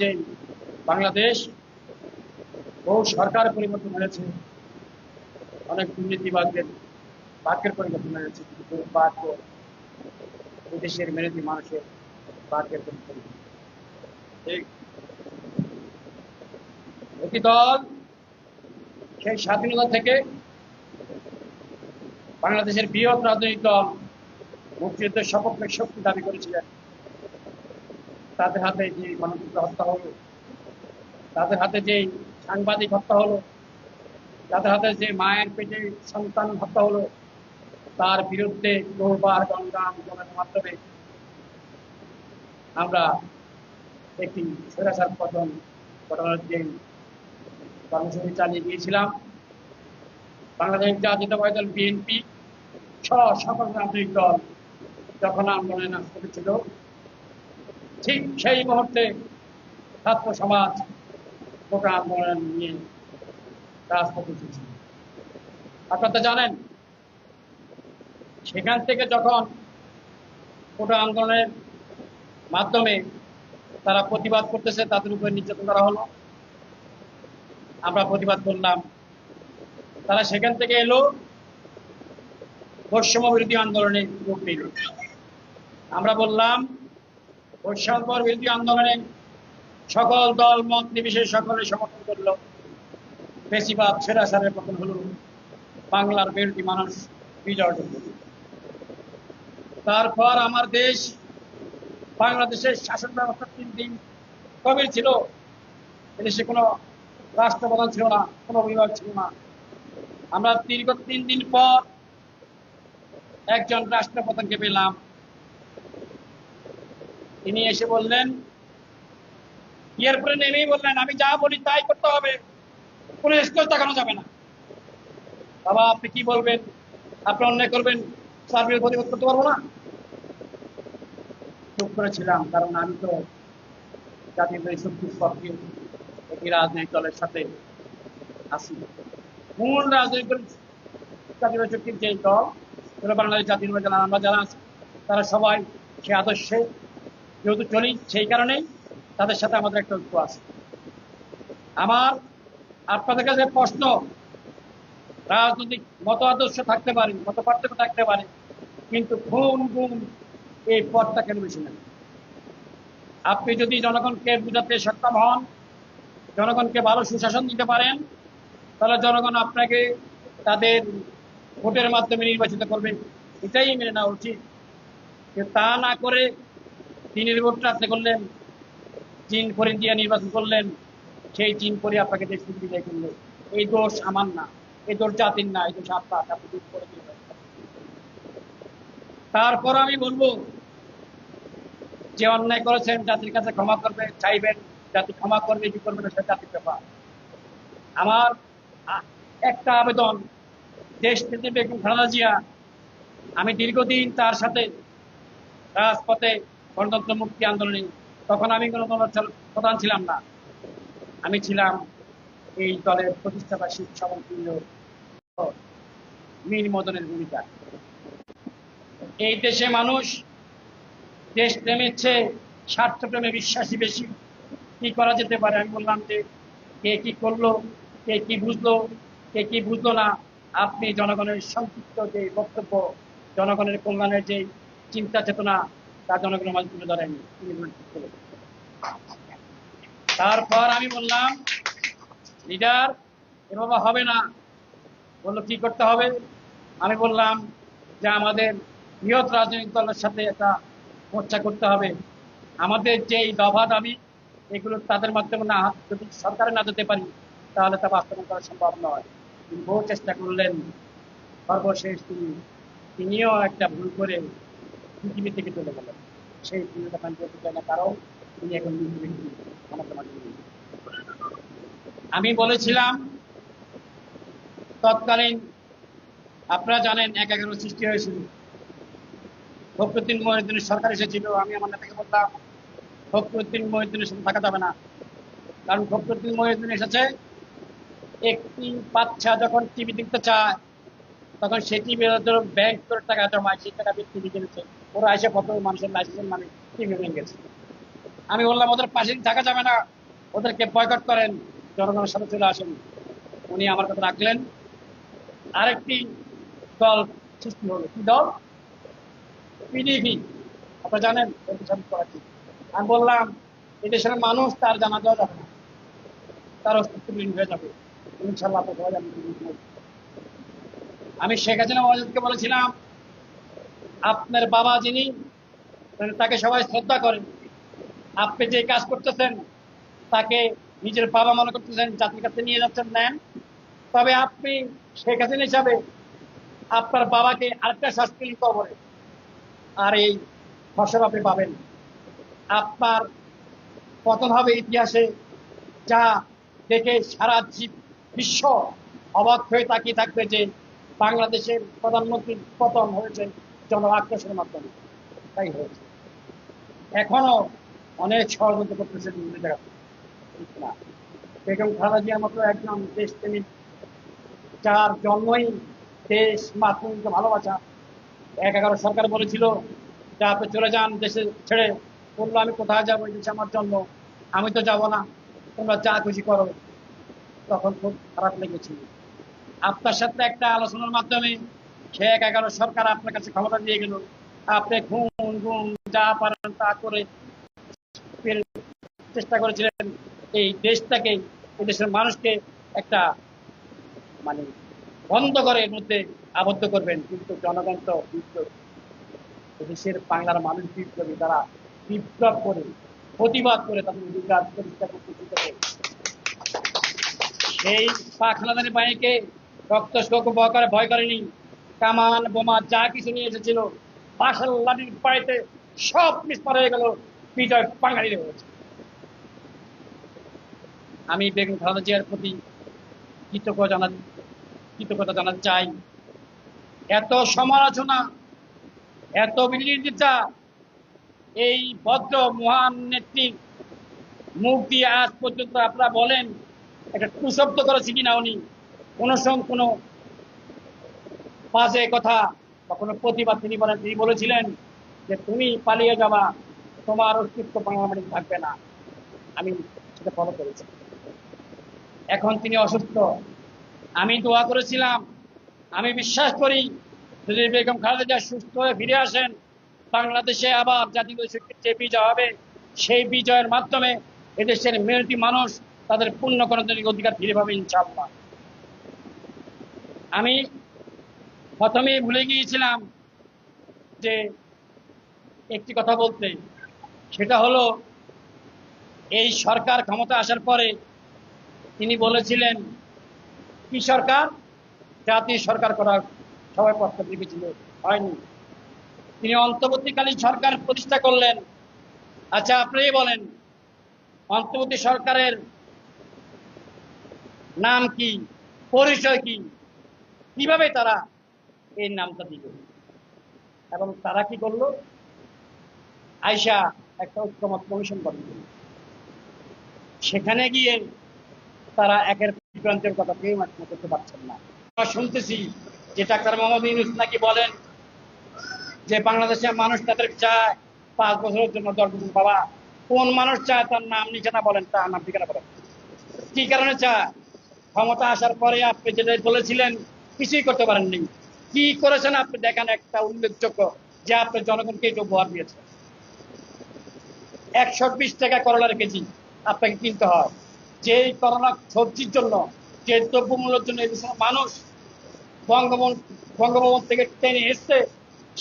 যে বাংলাদেশ বহু সরকার পরিবর্তন হয়েছে, অনেক দুর্নীতিবাদদের বাক্যের পরিবর্তন হয়েছে, কিন্তু বাক্য দেশের মেরেদি মানুষের বাক্যের পরিবর্তন। একটি দল সেই স্বাধীনতা থেকে বাংলাদেশের বৃহৎ রাজনৈতিক দল মুক্তিযুদ্ধের সপক্ষে শক্তি দাবি করেছিলেন। তাদের হাতে যে গণতন্ত্র হত্যা হলো, তাদের হাতে যে সাংবাদিক হত্যা হলো, তাদের হাতে যে মায়ের পেটে সন্তান হত্যা হলো, তার বিরুদ্ধে বহুবার গঙ্গা আন্দোলনের মাধ্যমে আমরা একটি স্বৈরাচার পতন ঘটনার যে কর্মসূচি চালিয়ে গিয়েছিলাম। বাংলাদেশ জাতীয়তাবাদী দল, বিএনপি, সহ সকল রাজনৈতিক দল যখন আন্দোলনে নাচ করেছিল ঠিক সেই মুহূর্তে ছাত্র সমাজ গোটা আন্দোলন নিয়ে রাজপথে আপনারা তো জানেন, সেখান থেকে যখন গোটা আন্দোলনের মাধ্যমে তারা প্রতিবাদ করতেছে, তাদের উপরে নির্যাতন করা হলো। আমরা প্রতিবাদ করলাম। তারা সেখান থেকে এলো, বৈষম্য বিরোধী আন্দোলনে যোগ দিল। আমরা বললাম বৈষম্য বিরোধী আন্দোলনে সকল দল, মত নির্বিশেষে সকলে সমর্থন করল। বেশিরভাগ ছেড়াছাড়ের পতন হলো বাংলার বিরোধী মানুষ বিজয় তারপর আমার দেশ বাংলাদেশের শাসন ব্যবস্থা তিন দিন গভীর ছিল। এদেশে কোনো রাষ্ট্রপ্রধান ছিল না, কোনো বিভাগ ছিল না। আমরা দীর্ঘ তিন দিন পর একজন রাষ্ট্রপ্রধানকে পেলাম। তিনি এসে বললেন এরপরে নেমেই বললেন, আমি যা বলি তাই করতে হবে। কোনো স্কেল তাকানো যাবে না। বাবা, আপনি কি বলবেন? আপনি অন্যায় করবেন সার্বিক প্রতিবাদ করতে পারব না? চুপ করেছিলাম, কারণ আমি তো জাতীয় শক্তির পক্ষে একটি রাজনৈতিক দলের সাথে আছি। মূল রাজনৈতিক জাতীয় শক্তির যে দল বাংলাদেশ জাতীয় আমরা যারা আছি, তারা সবাই সে আদর্শে যেহেতু চলি সেই কারণেই তাদের সাথে আমাদের একটা ঐক্য আছে। আমার আপনাদের কাছে প্রশ্ন, রাজনৈতিক মত আদর্শ থাকতে পারে, মত পার্থক্য থাকতে পারে, কিন্তু খুন, গুম, এই পথটা কেন বেশি নেন আপনি যদি জনগণকে বুঝাতে সক্ষম হন, জনগণকে ভালো সুশাসন দিতে পারেন, তাহলে জনগণ আপনাকে তাদের ভোটের মাধ্যমে নির্বাচিত করবে। এটাই মেনে নেওয়া উচিত। যে তা না করে দিনের ভোটটা আপনি করলেন, চীন করে দিয়ে নির্বাচন করলেন, সেই চীন করে আপনাকে দেশ থেকে বিদায় করল। এই দোষ আমার না, এই দোষ জাতির না, এই দোষ আপনার, আপনি দূর করে দিলেন তারপর আমি বলব, যে অন্যায় করেছেন, জাতির কাছে ক্ষমা করবে, চাইবেন, জাতি ক্ষমা করবে, কি করবে না, সেটা জাতির ব্যাপার। আমার একটা আবেদন, দেশ নেত্রী বেগম খালেদা জিয়া, আমি দীর্ঘদিন তার সাথে রাজপথে গণতন্ত্র মুক্তি আন্দোলনে তখন আমি দলের প্রধান ছিলাম না। আমি ছিলাম এই দলের প্রতিষ্ঠাতা সবন্তীয় মীর মদনের ভূমিকা। এই দেশে মানুষ দেশ প্রেমের চেয়ে স্বার্থ প্রেমে বিশ্বাসী বেশি। কি করা যেতে পারে? আমি বললাম যে কে কি করল, কে কি বুঝলো, কে কি বুঝলো না? আপনি জনগণের সংক্ষিপ্ত যে বক্তব্য, জনগণের কল্যাণের যে চিন্তা চেতনা তা জনগণের মাঝে তুলে ধরেন। তারপর আমি বললাম, লিডার, এভাবে হবে না। বলল, কি করতে হবে? আমি বললাম যে, আমাদের বৃহৎ রাজনৈতিক দলের সাথে একটা মোর্চা করতে হবে। আমাদের যে এই দফা দাবি, এগুলো তাদের মাধ্যমে না, যদি সরকারে না যেতে পারি, তাহলে তা বাস্তবায়ন করা সম্ভব নয়। তিনি বহু চেষ্টা করলেন। সর্বশেষ তিনি তিনিও একটা ভুল করে পৃথিবী থেকে চলে গেলেন। সেই ভুলটা আমি বলতে চাই না কারণ তিনি এখন আমাদের মাঝে নেই। আমি বলেছিলাম, তৎকালীন আপনারা জানেন এক এগারো সৃষ্টি হয়েছিল। ফখরুদ্দিন মহিউদ্দিনের সরকার এসেছিল। আমি আমার নেতাকে বললাম, ফখরুদ্দিন মহিউদ্দিনের সাথে থাকা যাবে না। কারণ ফখরুদ্দিন মহিউদ্দিন এসেছে, একটি বাচ্চা যখন টিভি দেখতে চায় তখন সেই টিভি ব্যাংক করে টাকা জমায় সেই টাকা টিভি কিনেছে ওরা এসে কত মানুষের লাইসেন্স মানে টিভি ভেঙে গেছে। আমি বললাম, ওদের পাশে থাকা যাবে না। ওদেরকে বয়কট করেন। জনগণের সাথে চলে আসেন। উনি আমার কথা রাখলেন। আরেকটি দল সৃষ্টি হলো। কি দল? পিডিপি আপনারা জানেন করাচ্ছি আমি বললাম এই দেশের মানুষ, তার জানা দেওয়া যাবে না। তার অস্তিত্ব হয়ে যাবে। ইনশাল্লাহ আপনার সবাই হবে। আমি শেখ হাসিনা মহাজুদকে বলেছিলাম, আপনার বাবা যিনি তাকে সবাই শ্রদ্ধা করেন। আপনি যে কাজ করতেছেন, তাকে নিজের বাবা মনে করতেছেন, জাতির কাছে নিয়ে যাচ্ছেন, নেন। তবে আপনি শেখ হাসিনা হিসাবে আপনার বাবাকে আরেকটা শাস্তি কবরে। আর এই ফসল আপনি পাবেন। আপনার পতন হবে ইতিহাসে, যা দেখে সারা বিশ্ব অবাক হয়ে তাকিয়ে থাকবে যে বাংলাদেশের প্রধানমন্ত্রীর পতন হয়েছে জন আক্রোশের মাধ্যমে। তাই হয়েছে। এখনও অনেক ষড়যন্ত্র করতেছে বেগম খালেদা মতো একজন দেশপ্রেমিক, যার জন্মই দেশ মাতৃকে ভালোবাসা এক এগারো সরকার বলেছিল, যে আপনি চলে যান দেশে ছেড়ে, বলল, আমি কোথায় যাব? এই দেশে আমার জন্ম। আমি তো যাব না। তোমরা যা খুশি করো। তখন খুব খারাপ লেগেছিল। আপনার সাথে একটা আলোচনার মাধ্যমে সে এক এগারো সরকার আপনার কাছে ক্ষমতা দিয়ে গেল। আপনি ঘুম ঘুম যা পারেন তা করে চেষ্টা করেছিলেন এই দেশটাকে, এই দেশের মানুষকে একটা মানে বন্ধ করে এর মধ্যে আবদ্ধ করবেন। কিন্তু জনগণ তো বিপ্লবী। দেশের বাংলার মানুষ বিপ্লবী তারা বিপ্লব করে, প্রতিবাদ করে তাদের অধিকার প্রতিষ্ঠা করতে সেই পাখনাদানি বাহিনীকে রক্ত শোক ভয় করে ভয় করেনি। কামান, বোমা, যা কিছু নিয়ে এসেছিল পাশাল লাঠির পায়েতে সব নিষ্পার হয়ে গেল, বিজয় বাঙালির হয়েছে আমি বেগম খালেদা জিয়ার প্রতি কৃতজ্ঞ জানা কৃতজ্ঞতা জানাতে চাই। এত সমালোচনা, এত বিরোধিতা এই ভদ্র, মহান নেত্রীর মুখ দিয়ে আজ পর্যন্ত আপনারা বলেন, একটা কুশব্দ করেছে কিনা উনি? কোনো সম, কোনো বাজে কথা বা কোনো প্রতিবাদ তিনি বলেন, তিনি বলেছিলেন যে তুমি পালিয়ে যাবা, তোমার অস্তিত্ব বাংলাদেশ থাকবে না। আমি সেটা ফলো করেছি। এখন তিনি অসুস্থ। আমি দোয়া করেছিলাম। আমি বিশ্বাস করি যদি বেগম খালেদা সুস্থ হয়ে ফিরে আসেন। বাংলাদেশে আবার জাতীয় শক্তির যে বিজয় হবে, সেই বিজয়ের মাধ্যমে এদেশের মেহনতি মানুষ তাদের পূর্ণ গণতান্ত্রিক অধিকার ফিরে পাবে ইনশাআল্লাহ। আমি প্রথমেই ভুলে গিয়েছিলাম যে একটি কথা বলতে, সেটা হলো, এই সরকার ক্ষমতা আসার পরে তিনি বলেছিলেন, কি সরকার? জাতীয় সরকার করার সবাই প্রস্তাব রেখেছিল হয়নি। তিনি অন্তর্বর্তীকালীন সরকার প্রতিষ্ঠা করলেন। আচ্ছা আপনি বলেন, অন্তর্বর্তী সরকারের নাম কি? পরিচয় কি? কীভাবে তারা এই নামটা দিল? এবং তারা কি করল? আয়সা একটা ঐক্যমত কমিশন গঠন করল। সেখানে গিয়ে তারা একের বিভ্রান্তের কথা কেউ মাত্র করতে পারছেন না। শুনতেছি যে ডাক্তার মোহাম্মদ ইউনুস নাকি বলেন যে বাংলাদেশের মানুষ তাদের চায় পাঁচ বছরের জন্য দশ বছর বাবা। কোন মানুষ চায় তার নাম নিচে বলেন, তার নাম ঠিকানা বলেন। কি কারণে চায়? ক্ষমতা আসার পরে আপনি যেটা বলেছিলেন কিছুই করতে পারেননি। কি করেছেন আপনি দেখেন একটা উল্লেখযোগ্য যে আপনি জনগণকে এটা উপহার দিয়েছেন। একশো বিশ টাকা করলার কেজি আপনাকে কিনতে হয়। যে করোনা সবজির জন্য, যে দ্রব্যমূল্যের জন্য এই দেশের মানুষ বঙ্গবন বঙ্গভবন থেকে টেনে এসছে,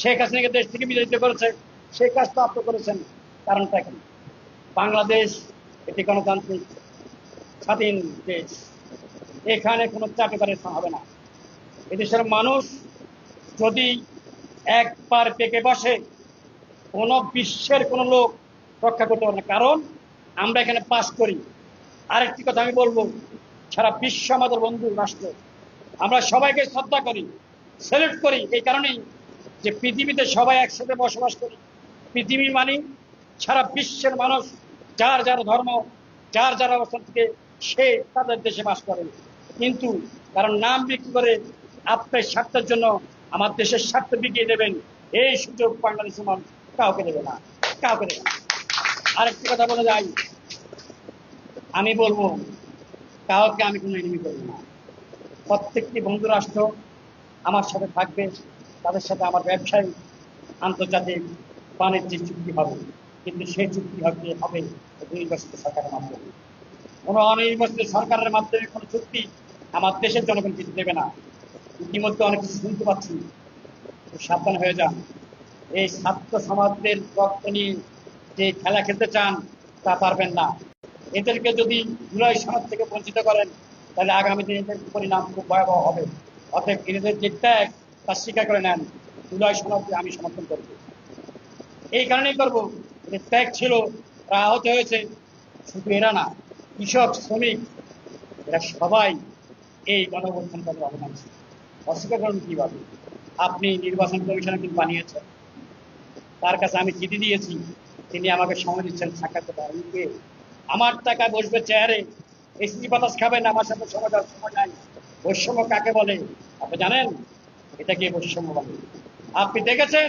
শেখ হাসিনাকে দেশ থেকে বিতাড়িত করেছে সেই কাজটা আপনি করেছেন, কারণটা এখন বাংলাদেশ একটি গণতান্ত্রিক স্বাধীন দেশ। এখানে কোনো স্থান হবে না। এদেশের মানুষ যদি একবার পেকে বসে, কোনো বিশ্বের কোনো লোক রক্ষা করতে পারে না। কারণ আমরা এখানে পাস করি। আরেকটি কথা আমি বলব, সারা বিশ্ব আমাদের বন্ধু, রাষ্ট্র। আমরা সবাইকে শ্রদ্ধা করি সেলেক্ট করি, এই কারণেই যে পৃথিবীতে সবাই একসাথে বসবাস করি। পৃথিবী মানি সারা বিশ্বের মানুষ, যার যার ধর্ম, যার যার অবস্থান থেকে সে তাদের দেশে বাস করে। কিন্তু কারণ নাম বিক্রি করে আপনার স্বার্থের জন্য আমার দেশের স্বার্থ বিকিয়ে দেবেন, এই সুযোগ বাংলাদেশের মানুষ কাউকে দেবে না, কাউকে দেবে না। আরেকটি কথা বলে যাই, আমি বলব, কাউকে আমি কোনো এনিমি করব না। প্রত্যেকটি বন্ধু রাষ্ট্র আমার সাথে থাকবে, তাদের সাথে আমার ব্যবসায়ী আন্তর্জাতিক বাণিজ্যিক চুক্তি হবে, কিন্তু সেই চুক্তি হবে হবে নির্বাচিত সরকারের মাধ্যমে। কোনো অনির্বাচিত সরকারের মাধ্যমে কোনো চুক্তি আমার দেশের জনগণ কিছু দেবে না। ইতিমধ্যে অনেক কিছু শুনতে পাচ্ছি সাবধান হয়ে যান। এই ছাত্র সমাজদের রক্ত নিয়ে যে খেলা খেলতে চান, তা পারবেন না। এদেরকে যদি জুলাই সনদ থেকে বঞ্চিত করেন, তাহলে আগামী দিনে এদের পরিণাম খুব ভয়াবহ হবে। অতএব এদের যে ত্যাগ, তা স্বীকার করে নেন। জুলাই সনদকে আমি সমর্থন করব। এই কারণেই করব। এদের ত্যাগ ছিল তারা আহত হয়েছে। শুধু এরা না, কৃষক, শ্রমিক, এরা সবাই এই গণঅভ্যুত্থান তাদের অবদান ছিল অস্বীকার করেন আপনি নির্বাচন কমিশনে কিন্তু বানিয়েছেন। তার কাছে আমি চিঠি দিয়েছি, তিনি আমাকে সময় দিচ্ছেন, সাক্ষাৎ করতে আমার টাকায় বসবে চেয়ারে, এসি বাতাস খাবেন, আমার সাথে সময় দেওয়ার সময় নাই। বৈষম্য কাকে বলে? আপনি জানেন? এটাকে বৈষম্য বলে? আপনি দেখেছেন?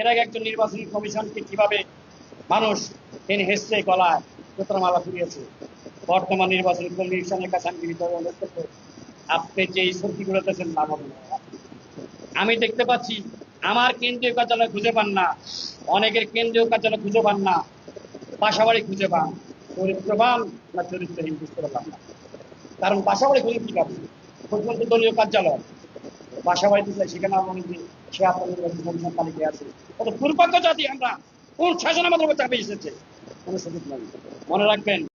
এর আগে একজন নির্বাচনী কমিশনকে কীভাবে মানুষ তিনি হেসছে গলায় মালা ফুরিয়েছে? বর্তমান নির্বাচন কমিশনের কাছে আমি অনুরোধ করব আপনি যে এই শক্তিগুলো দিয়েছেন না। আমি দেখতে পাচ্ছি, আমার কেন্দ্রীয় কার্যালয় খুঁজে পান না। অনেকের কেন্দ্রীয় কার্যালয় খুঁজে পান না। বাসাবাড়ি খুঁজে পান। চরিত্রবান না চরিত্রহীন বুঝতে পারলাম না। কারণ বাসাবাড়ি খুঁজে কি পাবেন পর্যন্ত দলীয় কার্যালয়। বাসাবাড়ি দিলে সেখানে মনে যে সে কমিশন তালিকায় আছে। দুর্ভাগ্য জাতি আমরা। কোন শাসন আমাদের উপর চাপে এসেছে? কোনো সুযোগ নেই। মনে রাখবেন